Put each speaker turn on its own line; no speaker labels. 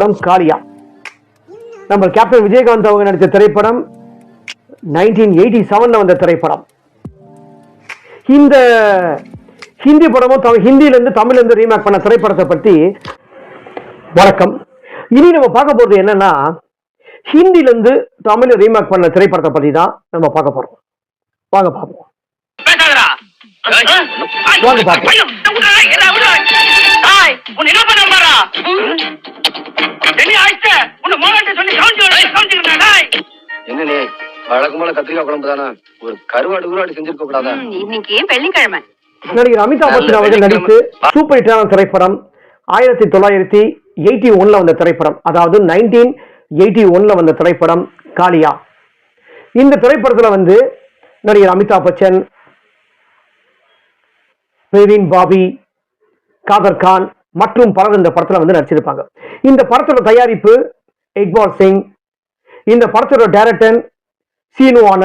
திரைப்படம் காளியா நம்ம கேப்டன் விஜயகாந்த் அவங்க நடித்த திரைப்படம் நைன்டீன் எயிட்டி செவன்ல வந்த திரைப்படம். இந்த ஹிந்தி படமும் தமிழ் ஹிந்தில இருந்து தமிழ்ல இருந்து ரீமேக் பண்ண திரைப்படத்தை பத்தி வணக்கம் இனி நம்ம பார்க்க போறது என்னன்னா ஹிந்தில இருந்து தமிழ் ரீமேக் பண்ண திரைப்படத்தை பத்தி தான் நம்ம பார்க்க போறோம். வாங்க பார்ப்போம். வாங்க பாப்போம்.
உன்னை சொல்லி
கத்திரிக்காய் குழம்பு தானே? ஒரு கருவாடு செஞ்சிருக்க கூடாதா?
இன்னைக்கு வெள்ளிக்கிழமை?
நடிகர் அமிதாப் பச்சன் அவர்கள் நடித்து சூப்பர் ஹிட்டான திரைப்படம் ஆயிரத்தி தொள்ளாயிரத்தி எயிட்டி ஒன்ல வந்த திரைப்படம். அதாவது நைன்டீன் எயிட்டி ஒன்ல வந்த திரைப்படம் காளியா. இந்த திரைப்படத்துல வந்து நடிகர் அமிதாப் பச்சன் பிரவீன் பாபி காதர் கான் மற்றும் பலர் இந்த படத்துல வந்து நடிச்சிருப்பாங்க. இந்த படத்தோட தயாரிப்பு இக்பால் சிங் இந்த படத்தோட டேரக்டன் சீனு ஆனந்த்.